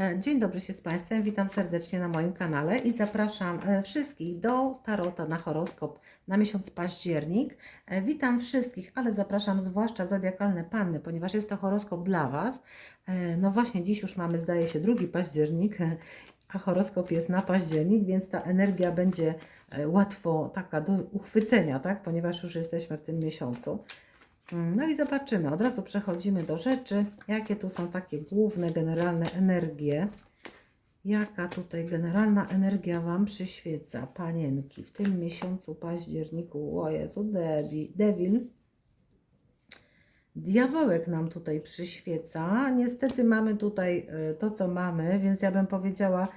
E, Dzień dobry się z Państwem, witam serdecznie na moim kanale i zapraszam e, wszystkich do Tarota na horoskop na miesiąc październik. E, Witam wszystkich, ale zapraszam zwłaszcza zodiakalne panny, ponieważ jest to horoskop dla Was. No właśnie, dziś już mamy, zdaje się, 2 październik, a horoskop jest na październik, więc ta energia będzie łatwo taka do uchwycenia, tak? ponieważ już jesteśmy w tym miesiącu. No i zobaczymy. Od razu przechodzimy do rzeczy. Jakie tu są takie główne, generalne energie? Jaka tutaj generalna energia Wam przyświeca, panienki, w tym miesiącu październiku? O Jezu, debi, devil. Diabełek nam tutaj przyświeca. Niestety mamy tutaj y, to, co mamy, więc ja bym powiedziała,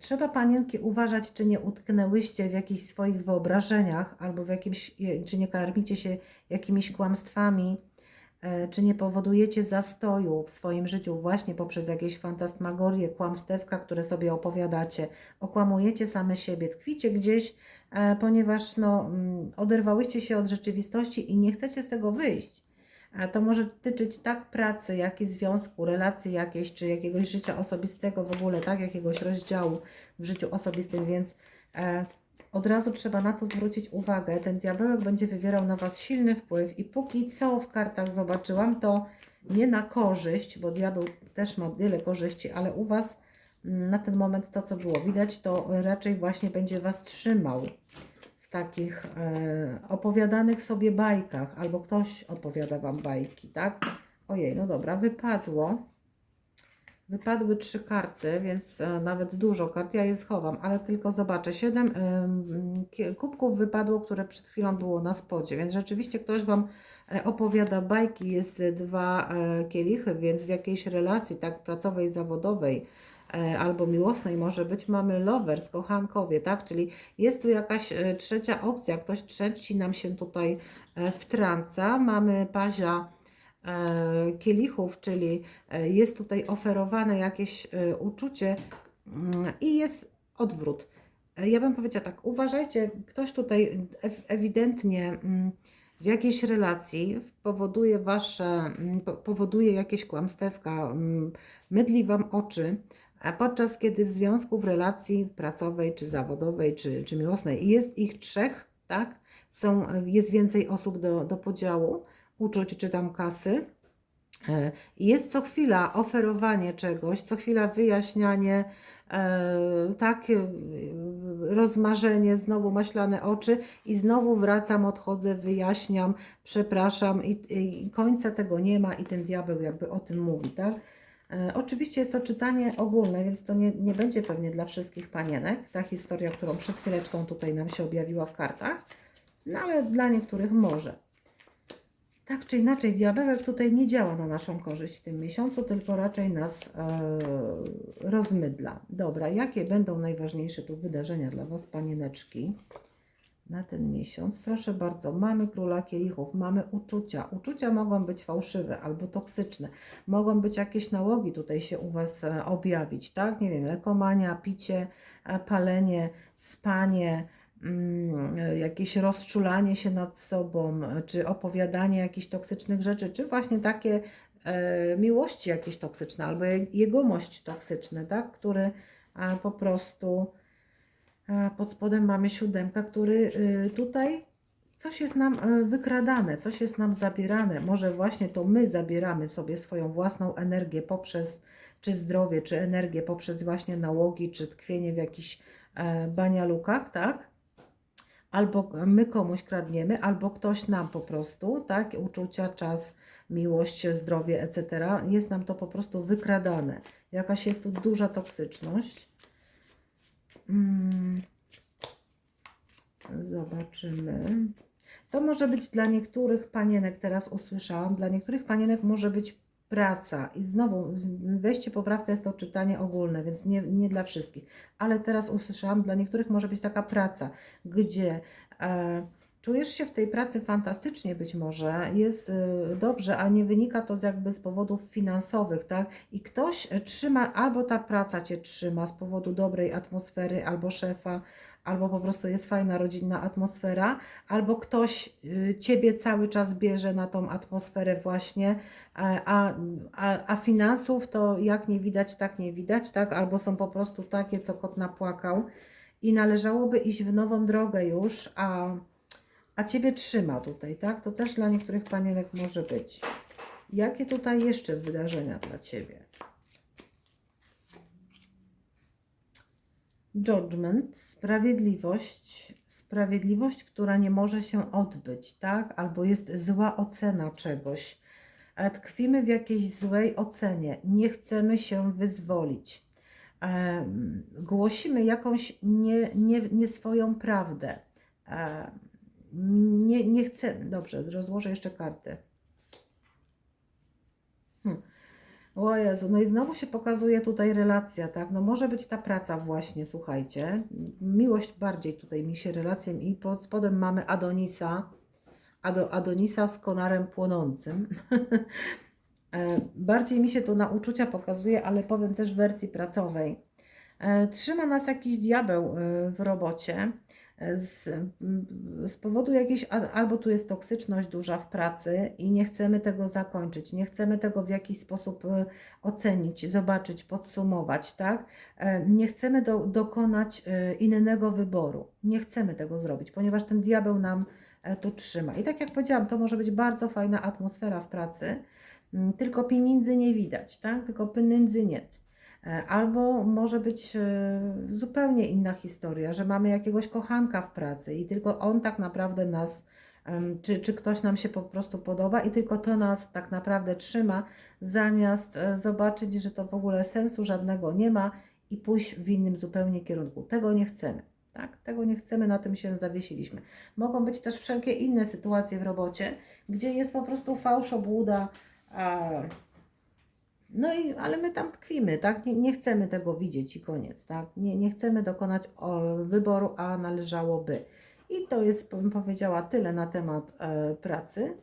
trzeba panienki uważać, czy nie utknęłyście w jakichś swoich wyobrażeniach, albo w jakimś, czy nie karmicie się jakimiś kłamstwami, e, czy nie powodujecie zastoju w swoim życiu właśnie poprzez jakieś fantasmagorie, kłamstewka, które sobie opowiadacie, okłamujecie same siebie, tkwicie gdzieś, e, ponieważ no, mm, oderwałyście się od rzeczywistości i nie chcecie z tego wyjść. To może tyczyć tak pracy, jak i związku, relacji jakiejś, czy jakiegoś życia osobistego w ogóle, tak, jakiegoś rozdziału w życiu osobistym, więc e, od razu trzeba na to zwrócić uwagę. Ten diabełek będzie wywierał na Was silny wpływ i póki co w kartach zobaczyłam, to nie na korzyść, bo diabeł też ma wiele korzyści, ale u Was mm, na ten moment to, co było widać, to raczej właśnie będzie Was trzymał takich e, opowiadanych sobie bajkach, albo ktoś opowiada Wam bajki, tak? Ojej, no dobra, wypadło. Wypadły trzy karty, więc e, nawet dużo kart. Ja je schowam, ale tylko zobaczę. Siedem kubków wypadło, które przed chwilą było na spodzie, więc rzeczywiście ktoś Wam e, opowiada bajki. Jest dwa kielichy, więc w jakiejś relacji, tak pracowej, zawodowej, albo miłosnej może być, mamy lovers, kochankowie, tak? Czyli jest tu jakaś e, trzecia opcja, ktoś trzeci nam się tutaj e, wtrąca. Mamy pazia e, kielichów, czyli e, jest tutaj oferowane jakieś e, uczucie mm, i jest odwrót. E, Ja bym powiedziała tak, uważajcie, ktoś tutaj ew- ewidentnie mm, w jakiejś relacji powoduje wasze, mm, po- powoduje jakieś kłamstewka, mydli wam oczy, a podczas kiedy w związku, w relacji pracowej, czy zawodowej, czy, czy miłosnej jest ich trzech, tak, są, jest więcej osób do, do podziału, uczuć czy tam kasy, E, Jest co chwila oferowanie czegoś, co chwila wyjaśnianie, tak, rozmarzenie, znowu maślane oczy i znowu wracam, odchodzę, wyjaśniam, przepraszam i, i końca tego nie ma i ten diabeł jakby o tym mówi, tak? E, Oczywiście jest to czytanie ogólne, więc to nie, nie będzie pewnie dla wszystkich panienek, ta historia, którą przed chwileczką tutaj nam się objawiła w kartach, no ale dla niektórych może. Tak czy inaczej, diabełek tutaj nie działa na naszą korzyść w tym miesiącu, tylko raczej nas e, rozmydla. Dobra, jakie będą najważniejsze tu wydarzenia dla Was, panieneczki, na ten miesiąc? Proszę bardzo, mamy króla kielichów, mamy uczucia. Uczucia mogą być fałszywe albo toksyczne. Mogą być jakieś nałogi tutaj się u Was e, objawić, tak? Nie wiem, lekomania, picie, e, palenie, spanie, mm, jakieś rozczulanie się nad sobą, czy opowiadanie jakichś toksycznych rzeczy, czy właśnie takie e, miłości jakieś toksyczne, albo je- jegomość toksyczny, tak, który e, po prostu e, pod spodem mamy siódemka, który y, tutaj coś jest nam e, wykradane, coś jest nam zabierane. Może właśnie to my zabieramy sobie swoją własną energię poprzez czy zdrowie, czy energię poprzez właśnie nałogi, czy tkwienie w jakichś e, banialukach, tak? albo my komuś kradniemy, albo ktoś nam po prostu, tak, uczucia, czas, miłość, zdrowie, etc. Jest nam to po prostu wykradane. Jakaś jest tu duża toksyczność. Mm. Zobaczymy. To może być dla niektórych panienek, teraz usłyszałam, dla niektórych panienek może być praca. I znowu, weźcie poprawkę, jest to czytanie ogólne, więc nie, nie dla wszystkich. Ale teraz usłyszałam, dla niektórych może być taka praca, gdzie e, Czujesz się w tej pracy fantastycznie być może, jest y, dobrze, a nie wynika to z jakby z powodów finansowych, tak? I ktoś y, trzyma, albo ta praca Cię trzyma z powodu dobrej atmosfery, albo szefa, albo po prostu jest fajna rodzinna atmosfera, albo ktoś y, Ciebie cały czas bierze na tą atmosferę właśnie, a, a, a finansów to jak nie widać, tak nie widać, tak? Albo są po prostu takie, co kot napłakał i należałoby iść w nową drogę już, a a Ciebie trzyma tutaj, tak? To też dla niektórych panienek może być. Jakie tutaj jeszcze wydarzenia dla Ciebie? Judgment, sprawiedliwość, sprawiedliwość, która nie może się odbyć, tak? Albo jest zła ocena czegoś. E, Tkwimy w jakiejś złej ocenie, nie chcemy się wyzwolić. Em, Głosimy jakąś nie, nie, nie swoją prawdę. Em, nie, nie chcę. Dobrze, rozłożę jeszcze karty. Hm. O Jezu, no i znowu się pokazuje tutaj relacja, tak? No może być ta praca właśnie, słuchajcie. Miłość bardziej tutaj mi się relacją i pod spodem mamy Adonisa. Ado, Adonisa z konarem płonącym. E, Bardziej mi się to na uczucia pokazuje, ale powiem też w wersji pracowej. E, Trzyma nas jakiś diabeł e, w robocie z, z powodu jakiejś, albo tu jest toksyczność duża w pracy i nie chcemy tego zakończyć, nie chcemy tego w jakiś sposób e, ocenić, zobaczyć, podsumować, tak? E, Nie chcemy do, dokonać e, innego wyboru, nie chcemy tego zrobić, ponieważ ten diabeł nam e, tu trzyma. I tak jak powiedziałam, to może być bardzo fajna atmosfera w pracy, m, tylko pieniędzy nie widać, tak? Tylko pieniędzy nie. E, Albo może być e, zupełnie inna historia, że mamy jakiegoś kochanka w pracy i tylko on tak naprawdę nas, czy, czy ktoś nam się po prostu podoba i tylko to nas tak naprawdę trzyma, zamiast e, zobaczyć, że to w ogóle sensu żadnego nie ma i pójść w innym zupełnie kierunku. Tego nie chcemy. Tak? Tego nie chcemy, na tym się zawiesiliśmy. Mogą być też wszelkie inne sytuacje w robocie, gdzie jest po prostu fałsz, obłuda, no i, ale my tam tkwimy, tak? Nie, nie chcemy tego widzieć i koniec, tak? Nie, nie chcemy dokonać wyboru, a należałoby. I to jest, bym powiedziała, tyle na temat e, pracy.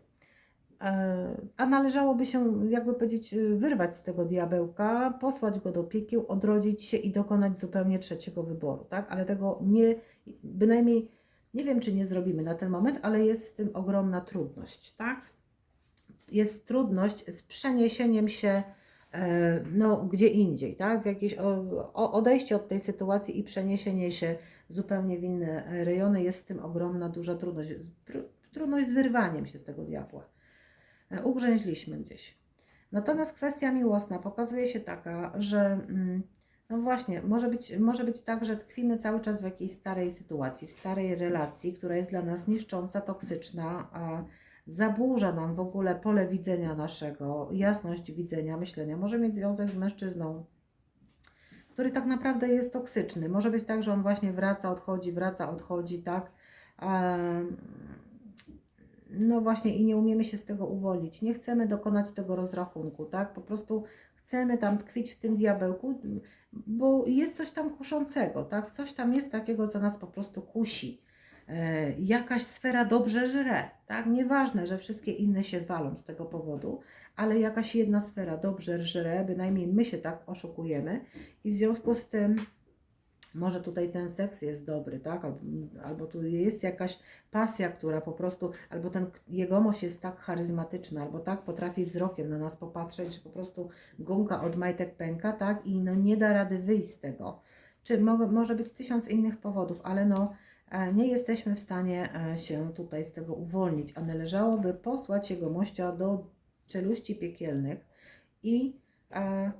E, a należałoby się, jakby powiedzieć, wyrwać z tego diabełka, posłać go do piekieł, odrodzić się i dokonać zupełnie trzeciego wyboru, tak? Ale tego nie, bynajmniej, nie wiem, czy nie zrobimy na ten moment, ale jest z tym ogromna trudność, tak? Jest trudność z przeniesieniem się no, gdzie indziej, tak? W jakieś odejście od tej sytuacji i przeniesienie się zupełnie w inne e, rejony jest z tym ogromna, duża trudność. Trudność z wyrwaniem się z tego diabła. E, Ugrzęźliśmy gdzieś. Natomiast kwestia miłosna pokazuje się taka, że mm, no właśnie, może być, może być tak, że tkwimy cały czas w jakiejś starej sytuacji, w starej relacji, która jest dla nas niszcząca, toksyczna, a zaburza nam w ogóle pole widzenia naszego, jasność widzenia, myślenia. Może mieć związek z mężczyzną, który tak naprawdę jest toksyczny. Może być tak, że on właśnie wraca, odchodzi, wraca, odchodzi, tak? No właśnie i nie umiemy się z tego uwolnić. Nie chcemy dokonać tego rozrachunku, tak? Po prostu chcemy tam tkwić w tym diabełku, bo jest coś tam kuszącego, tak? Coś tam jest takiego, co nas po prostu kusi. E, jakaś sfera dobrze żre, tak? Nieważne, że wszystkie inne się walą z tego powodu, ale jakaś jedna sfera dobrze żre, bynajmniej my się tak oszukujemy i w związku z tym może tutaj ten seks jest dobry, tak? Albo, albo tu jest jakaś pasja, która po prostu, albo ten jegomość jest tak charyzmatyczny, albo tak potrafi wzrokiem na nas popatrzeć, że po prostu gumka od majtek pęka, tak? I no nie da rady wyjść z tego. Czy mo może być tysiąc innych powodów, ale no nie jesteśmy w stanie e, się tutaj z tego uwolnić, a należałoby posłać jegomościa do czeluści piekielnych i e,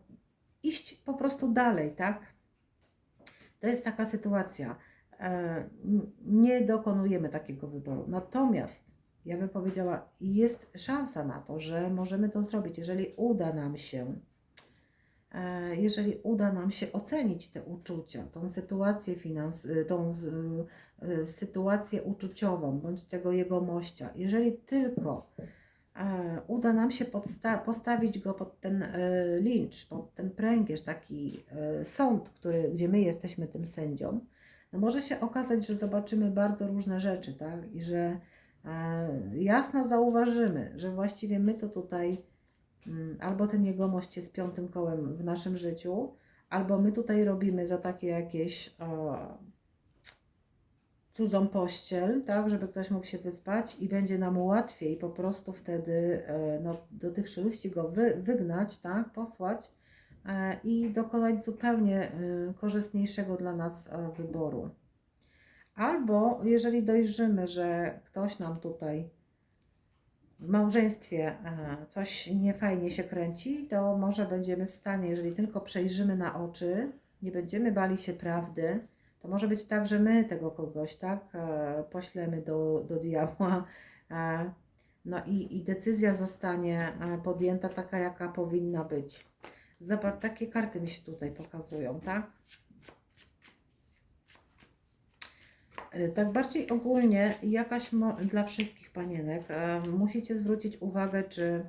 iść po prostu dalej, tak? To jest taka sytuacja. E, Nie dokonujemy takiego wyboru. Natomiast ja bym powiedziała, jest szansa na to, że możemy to zrobić, jeżeli uda nam się, e, jeżeli uda nam się ocenić te uczucia, tą sytuację finans, y, tą y, sytuację uczuciową, bądź tego jego mościa. Jeżeli tylko e, uda nam się postawić go pod ten e, lincz, pod ten pręgierz, taki e, sąd, który, gdzie my jesteśmy tym sędzią, no może się okazać, że zobaczymy bardzo różne rzeczy, tak? I że e, jasno zauważymy, że właściwie my to tutaj albo ten jegomość jest piątym kołem w naszym życiu, albo my tutaj robimy za takie jakieś e, cudzą pościel, tak, żeby ktoś mógł się wyspać i będzie nam łatwiej po prostu wtedy e, no, do tych szeluści go wy, wygnać, tak, posłać e, i dokonać zupełnie korzystniejszego dla nas wyboru. Albo jeżeli dojrzymy, że ktoś nam tutaj w małżeństwie e, coś niefajnie się kręci, to może będziemy w stanie, jeżeli tylko przejrzymy na oczy, nie będziemy bali się prawdy, to może być tak, że my tego kogoś, tak, e, poślemy do, do diabła. e, No i, i decyzja zostanie podjęta taka, jaka powinna być. Zobacz, takie karty mi się tutaj pokazują, tak? E, Tak bardziej ogólnie, jakaś dla wszystkich panienek, e, musicie zwrócić uwagę, czy,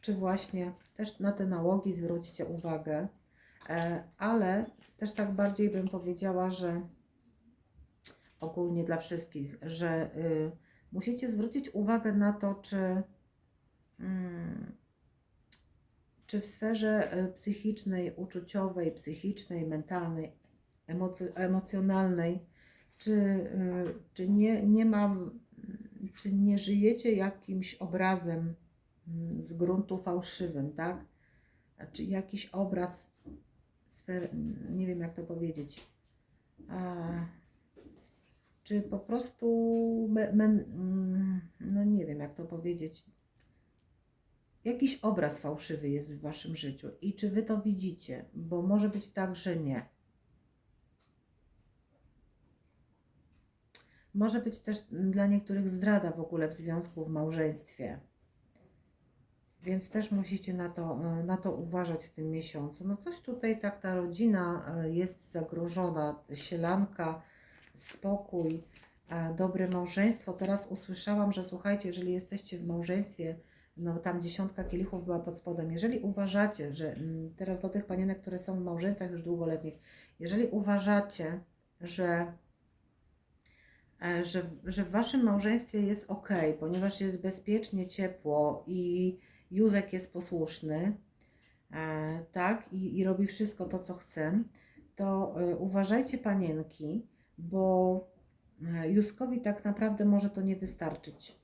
czy właśnie też na te nałogi zwróćcie uwagę, e, ale też tak bardziej bym powiedziała, że ogólnie dla wszystkich, że y, musicie zwrócić uwagę na to, czy, mm, czy w sferze y, psychicznej, uczuciowej, psychicznej, mentalnej, emocjonalnej, czy, y, czy nie, nie ma, czy nie żyjecie jakimś obrazem mm, z gruntu fałszywym, tak? Czy jakiś obraz nie wiem jak to powiedzieć, a, czy po prostu, mm, no nie wiem jak to powiedzieć, jakiś obraz fałszywy jest w Waszym życiu i czy Wy to widzicie, bo może być tak, że nie. Może być też dla niektórych zdrada w ogóle w związku, w małżeństwie. Więc też musicie na to, e, na to uważać w tym miesiącu. No coś tutaj tak ta rodzina e, jest zagrożona, sielanka, spokój, e, dobre małżeństwo. Teraz usłyszałam, że słuchajcie, jeżeli jesteście w małżeństwie, no tam dziesiątka kielichów była pod spodem. Jeżeli uważacie, że mm, teraz do tych panienek, które są w małżeństwach już długoletnich, jeżeli uważacie, że że, że w waszym małżeństwie jest ok, ponieważ jest bezpiecznie, ciepło i Józek jest posłuszny, e, tak, i, i robi wszystko to, co chce, to e, uważajcie panienki, bo e, Józkowi tak naprawdę może to nie wystarczyć.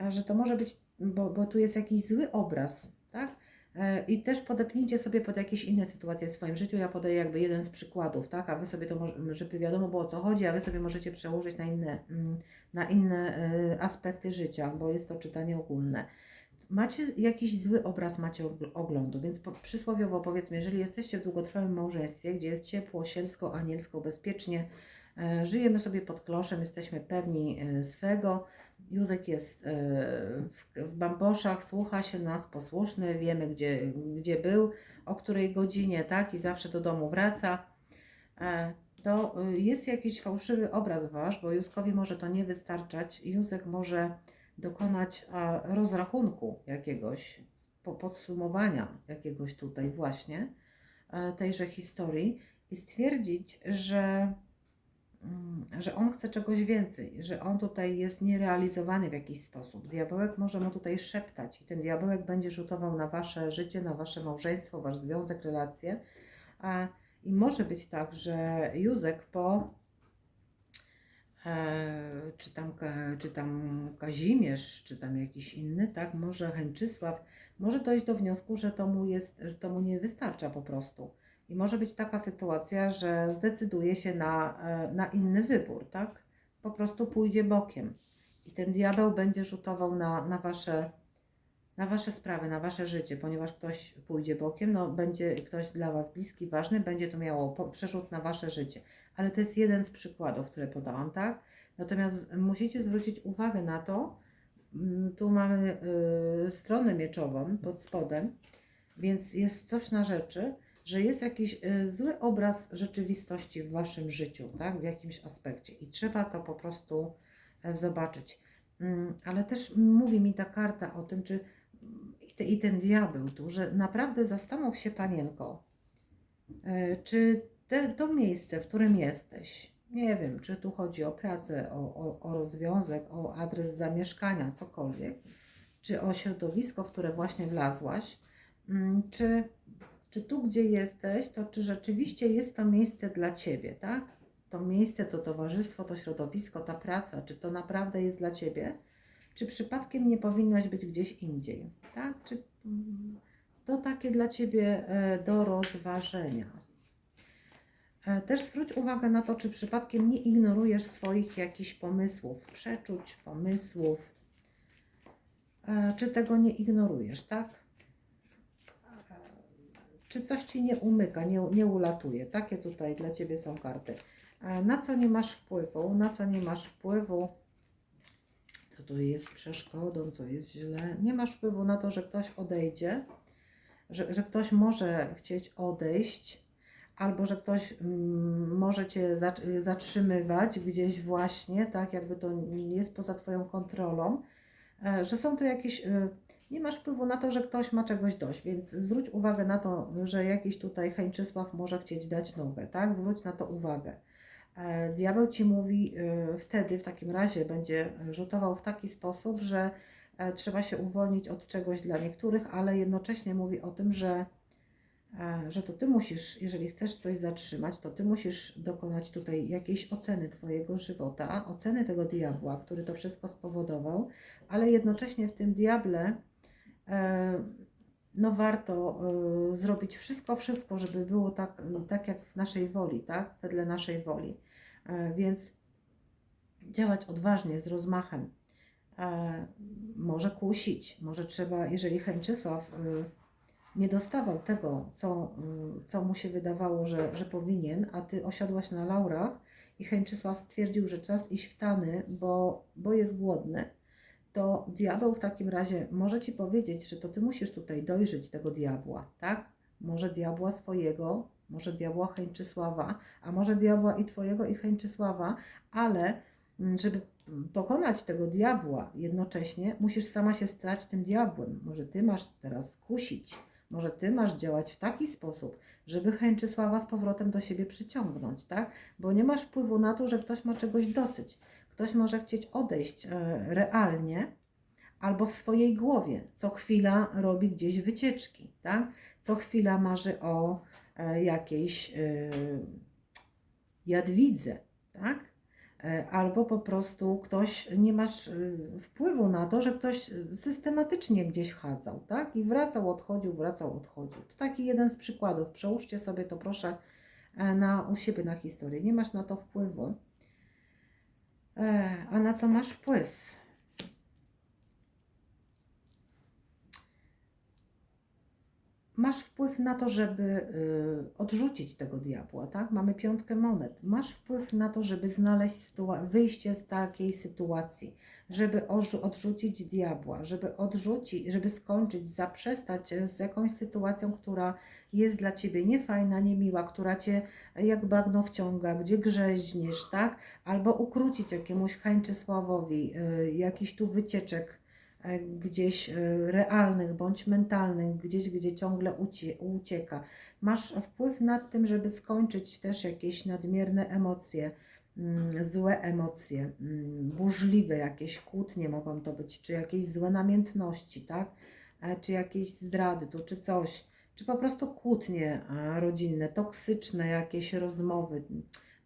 E, Że to może być, bo, bo tu jest jakiś zły obraz, tak? E, I też podepnijcie sobie pod jakieś inne sytuacje w swoim życiu. Ja podaję jakby jeden z przykładów, tak? A wy sobie to, żeby wiadomo było o co chodzi, a wy sobie możecie przełożyć na inne, mm, na inne e, aspekty życia, bo jest to czytanie ogólne macie jakiś zły obraz macie ogl- oglądu, więc przysłowiowo powiedzmy, jeżeli jesteście w długotrwałym małżeństwie, gdzie jest ciepło, sielsko, anielsko, bezpiecznie, e, żyjemy sobie pod kloszem, jesteśmy pewni swego, Józek jest e, w, bamboszach, słucha się nas, posłuszny, wiemy gdzie, gdzie był, o której godzinie, tak, i zawsze do domu wraca, e, to e, jest jakiś fałszywy obraz wasz, bo Józkowi może to nie wystarczać, Józek może dokonać rozrachunku jakiegoś, po- podsumowania jakiegoś tutaj właśnie tejże historii i stwierdzić, że, że on chce czegoś więcej, że on tutaj jest nierealizowany w jakiś sposób. Diabełek może mu tutaj szeptać i ten diabełek będzie rzutował na wasze życie, na wasze małżeństwo, wasz związek, relacje. I może być tak, że Józek po e, czy tam, czy tam Kazimierz, czy tam jakiś inny, tak, może Chęczysław, może dojść do wniosku, że to mu jest, że to mu nie wystarcza po prostu. I może być taka sytuacja, że zdecyduje się na, e, na inny wybór, tak? Po prostu pójdzie bokiem. I ten diabeł będzie rzutował na, na, wasze, na wasze sprawy, na wasze życie, ponieważ ktoś pójdzie bokiem, no będzie ktoś dla was bliski, ważny, będzie to miało przerzut na wasze życie ale to jest jeden z przykładów, które podałam, tak? Natomiast musicie zwrócić uwagę na to, mm, tu mamy y, stronę mieczową pod spodem, więc jest coś na rzeczy, że jest jakiś y, zły obraz rzeczywistości w waszym życiu, tak? W jakimś aspekcie i trzeba to po prostu e, zobaczyć. Mm, Ale też mówi mi ta karta o tym, czy i te- i ten diabeł tu, że naprawdę zastanów się panienko, e, czy te, to miejsce, w którym jesteś, nie wiem, czy tu chodzi o pracę, o, o, o rozwiązek, o adres zamieszkania, cokolwiek, czy o środowisko, w które właśnie wlazłaś, mm, czy, czy tu, gdzie jesteś, to czy rzeczywiście jest to miejsce dla Ciebie, tak? To miejsce, to towarzystwo, to środowisko, ta praca, czy to naprawdę jest dla Ciebie, czy przypadkiem nie powinnaś być gdzieś indziej, tak? Czy mm, to takie dla Ciebie e, do rozważenia. E, Też zwróć uwagę na to, czy przypadkiem nie ignorujesz swoich jakichś pomysłów, przeczuć, pomysłów, E, czy tego nie ignorujesz, tak? Czy coś ci nie umyka, nie, nie ulatuje? Takie tutaj dla ciebie są karty. Na co nie masz wpływu? Na co nie masz wpływu? Co tu jest przeszkodą, co jest źle? Nie masz wpływu na to, że ktoś odejdzie, że, że ktoś może chcieć odejść, albo że ktoś mm, może cię zat- zatrzymywać gdzieś właśnie, tak, jakby to jest poza Twoją kontrolą, e, że są tu jakieś. e, Nie masz wpływu na to, że ktoś ma czegoś dość, więc zwróć uwagę na to, że jakiś tutaj Heńczysław może chcieć dać nogę, tak? Zwróć na to uwagę. E, Diabeł ci mówi e, wtedy, w takim razie, będzie rzutował w taki sposób, że e, trzeba się uwolnić od czegoś dla niektórych, ale jednocześnie mówi o tym, że że to ty musisz, jeżeli chcesz coś zatrzymać, to ty musisz dokonać tutaj jakiejś oceny Twojego żywota, oceny tego diabła, który to wszystko spowodował, ale jednocześnie w tym diable no warto e, zrobić wszystko, wszystko, żeby było tak, tak jak w naszej woli, tak? Wedle naszej woli. E, Więc działać odważnie, z rozmachem. E, Może kusić, może trzeba, jeżeli Chęczysław e, nie dostawał tego, co, co mu się wydawało, że, że powinien, a ty osiadłaś na laurach i Chęczysław stwierdził, że czas iść w tany, bo, bo jest głodny, to diabeł w takim razie może ci powiedzieć, że to ty musisz tutaj dojrzeć tego diabła, tak? Może diabła swojego, może diabła Chęczysława, a może diabła i twojego i Chęczysława, ale mm, żeby pokonać tego diabła jednocześnie, musisz sama się stać tym diabłem. Może ty masz teraz kusić, może ty masz działać w taki sposób, żeby Chęczysława z powrotem do siebie przyciągnąć, tak? Bo nie masz wpływu na to, że ktoś ma czegoś dosyć. Ktoś może chcieć odejść e, realnie albo w swojej głowie. Co chwila robi gdzieś wycieczki, tak? Co chwila marzy o e, jakiejś e, jadwidze, tak? Albo po prostu ktoś, nie masz wpływu na to, że ktoś systematycznie gdzieś chadzał, tak? I wracał, odchodził, wracał, odchodził. To taki jeden z przykładów. Przełóżcie sobie to proszę na, u siebie na historię. Nie masz na to wpływu. E, A na co masz wpływ? Masz wpływ na to, żeby y, odrzucić tego diabła, tak? Mamy piątkę monet. Masz wpływ na to, żeby znaleźć wyjście z takiej sytuacji, żeby odrzucić diabła, żeby odrzucić, żeby skończyć, zaprzestać z jakąś sytuacją, która jest dla Ciebie niefajna, niemiła, która Cię jak bagno wciąga, gdzie grzeźniesz, tak? Albo ukrócić jakiemuś Hańczysławowi y, jakiś tu wycieczek, gdzieś e, realnych bądź mentalnych, gdzieś, gdzie ciągle ucie, ucieka. Masz wpływ nad tym, żeby skończyć też jakieś nadmierne emocje, mm, złe emocje, mm, burzliwe jakieś kłótnie mogą to być, czy jakieś złe namiętności, tak? E, Czy jakieś zdrady tu, czy coś, czy po prostu kłótnie e, rodzinne, toksyczne jakieś rozmowy,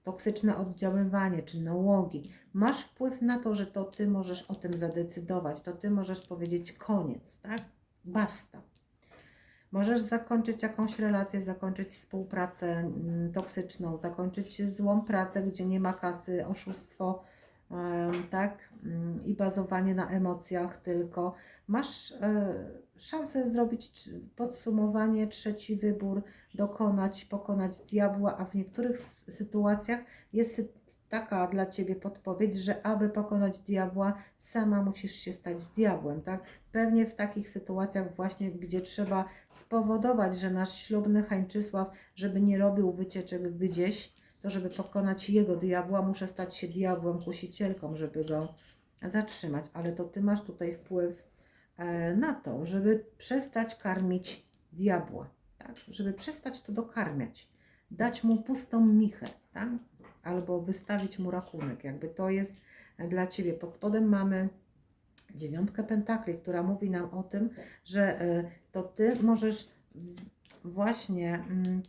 toksyczne oddziaływanie, czy nałogi. Masz wpływ na to, że to Ty możesz o tym zadecydować, to Ty możesz powiedzieć koniec, tak? Basta. Możesz zakończyć jakąś relację, zakończyć współpracę mm, toksyczną, zakończyć złą pracę, gdzie nie ma kasy, oszustwo, tak? Mm, I bazowanie na emocjach tylko. Masz e, szansę zrobić podsumowanie, trzeci wybór, dokonać, pokonać diabła, a w niektórych sytuacjach jest taka dla Ciebie podpowiedź, że aby pokonać diabła, sama musisz się stać diabłem, tak? Pewnie w takich sytuacjach właśnie, gdzie trzeba spowodować, że nasz ślubny Hańczysław, żeby nie robił wycieczek gdzieś, to żeby pokonać jego diabła, muszę stać się diabłem, kusicielką, żeby go zatrzymać. Ale to Ty masz tutaj wpływ na to, żeby przestać karmić diabła, tak? Żeby przestać to dokarmiać, dać mu pustą michę, tak? albo wystawić mu rachunek. Jakby to jest dla Ciebie. Pod spodem mamy dziewiątkę pentakli, która mówi nam o tym, że e, to Ty możesz właśnie mm,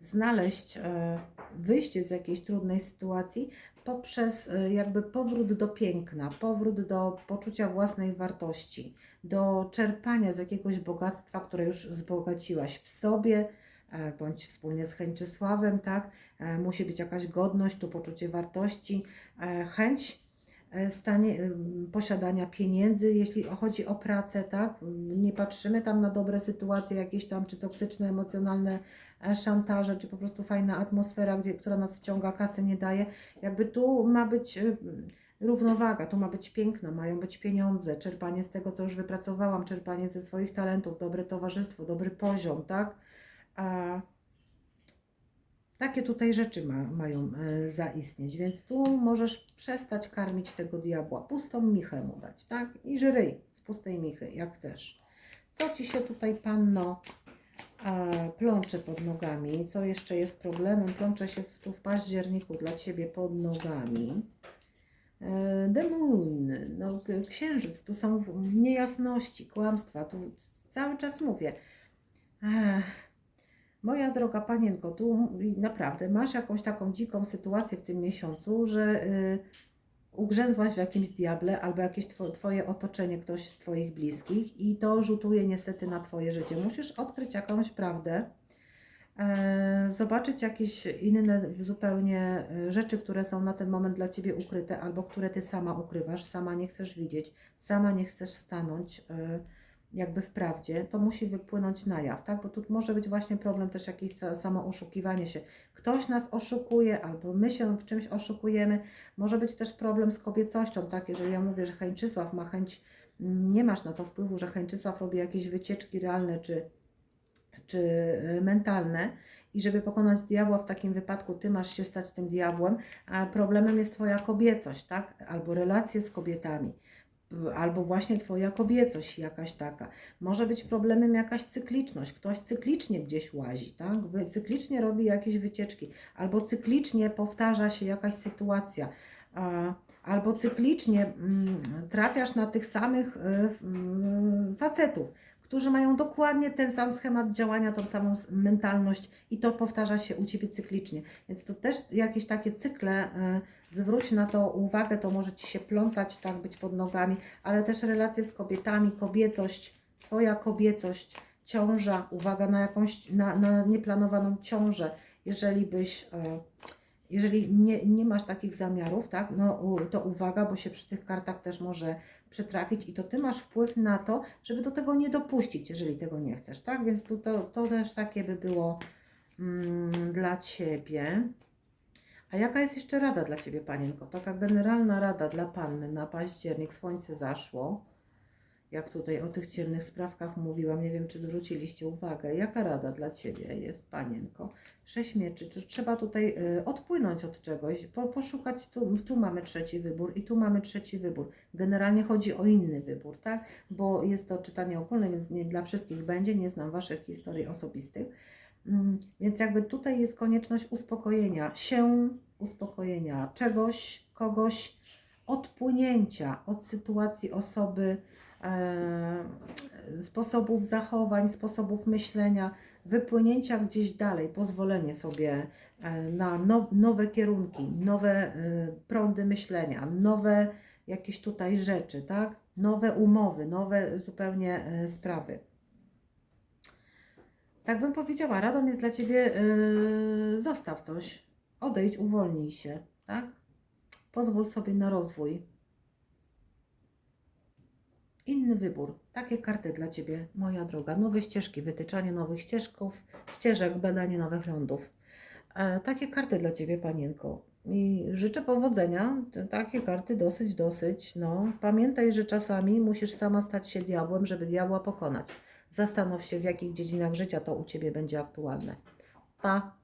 znaleźć e, wyjście z jakiejś trudnej sytuacji poprzez e, jakby powrót do piękna, powrót do poczucia własnej wartości, do czerpania z jakiegoś bogactwa, które już wzbogaciłaś w sobie, e, bądź wspólnie z Chęczysławem, tak? E, Musi być jakaś godność, tu poczucie wartości, chęć stanie, ym, posiadania pieniędzy, jeśli chodzi o pracę, tak? Nie patrzymy tam na dobre sytuacje, jakieś tam, czy toksyczne, emocjonalne e, szantaże, czy po prostu fajna atmosfera, gdzie, która nas wciąga, kasy nie daje. Jakby tu ma być równowaga, tu ma być piękno, mają być pieniądze, czerpanie z tego, co już wypracowałam, czerpanie ze swoich talentów, dobre towarzystwo, dobry poziom, tak? A takie tutaj rzeczy ma, mają e, zaistnieć, więc tu możesz przestać karmić tego diabła, pustą michę mu dać, tak? I żryj z pustej michy, jak chcesz. Co Ci się tutaj, Panno, e, plącze pod nogami? Co jeszcze jest problemem? Plącze się tu w październiku dla Ciebie pod nogami. The no, księżyc, tu są niejasności, kłamstwa, tu cały czas mówię. Ech, moja droga panienko, tu naprawdę masz jakąś taką dziką sytuację w tym miesiącu, że y, ugrzęzłaś w jakimś diable albo jakieś two, Twoje otoczenie, ktoś z Twoich bliskich i to rzutuje niestety na Twoje życie. Musisz odkryć jakąś prawdę, e, zobaczyć jakieś inne zupełnie e, rzeczy, które są na ten moment dla Ciebie ukryte albo które Ty sama ukrywasz, sama nie chcesz widzieć, sama nie chcesz stanąć e, jakby w prawdzie, to musi wypłynąć na jaw, tak? Bo tu może być właśnie problem też jakieś sa- samo oszukiwanie się. Ktoś nas oszukuje albo my się w czymś oszukujemy. Może być też problem z kobiecością, tak? Jeżeli ja mówię, że Chęczysław ma chęć, mm, nie masz na to wpływu, że Chęczysław robi jakieś wycieczki realne czy czy y, mentalne i żeby pokonać diabła w takim wypadku, ty masz się stać tym diabłem, a problemem jest twoja kobiecość, tak? Albo relacje z kobietami, albo właśnie twoja kobiecość jakaś taka. Może być problemem jakaś cykliczność, ktoś cyklicznie gdzieś łazi, tak? Cyklicznie robi jakieś wycieczki, albo cyklicznie powtarza się jakaś sytuacja. Albo cyklicznie mm, trafiasz na tych samych y, y, facetów, którzy mają dokładnie ten sam schemat działania, tą samą mentalność i to powtarza się u Ciebie cyklicznie. Więc to też jakieś takie cykle, e, zwróć na to uwagę, to może Ci się plątać, tak, być pod nogami, ale też relacje z kobietami, kobiecość, Twoja kobiecość, ciąża, uwaga na jakąś, na, na nieplanowaną ciążę, jeżeli byś... e, jeżeli nie, nie masz takich zamiarów, tak, no, to uwaga, bo się przy tych kartach też może przytrafić i to Ty masz wpływ na to, żeby do tego nie dopuścić, jeżeli tego nie chcesz, tak? Więc tu to, to też takie by było mm, dla Ciebie. A jaka jest jeszcze rada dla Ciebie, Panienko? Taka generalna rada dla Panny na październik, słońce zaszło. Jak tutaj o tych ciemnych sprawkach mówiłam, nie wiem, czy zwróciliście uwagę. Jaka rada dla Ciebie jest, Panienko? Sześć mieczy, czy trzeba tutaj y, odpłynąć od czegoś, po, poszukać, tu, tu mamy trzeci wybór i tu mamy trzeci wybór. Generalnie chodzi o inny wybór, tak? Bo jest to czytanie ogólne, więc nie dla wszystkich będzie, nie znam Waszych historii osobistych. Mm, Więc jakby tutaj jest konieczność uspokojenia się, uspokojenia czegoś, kogoś, odpłynięcia od sytuacji osoby, sposobów zachowań, sposobów myślenia, wypłynięcia gdzieś dalej, pozwolenie sobie e, na now, nowe kierunki, nowe e, prądy myślenia, nowe jakieś tutaj rzeczy, tak? Nowe umowy, nowe zupełnie e, sprawy. Tak bym powiedziała, radą jest dla Ciebie, zostaw coś, odejdź, uwolnij się, tak? Pozwól sobie na rozwój. Inny wybór. Takie karty dla Ciebie, moja droga. Nowe ścieżki, wytyczanie nowych ścieżków, ścieżek, badanie nowych lądów. E, takie karty dla Ciebie, panienko. I życzę powodzenia. Takie karty dosyć, dosyć. No, pamiętaj, że czasami musisz sama stać się diabłem, żeby diabła pokonać. Zastanów się, w jakich dziedzinach życia to u Ciebie będzie aktualne. Pa!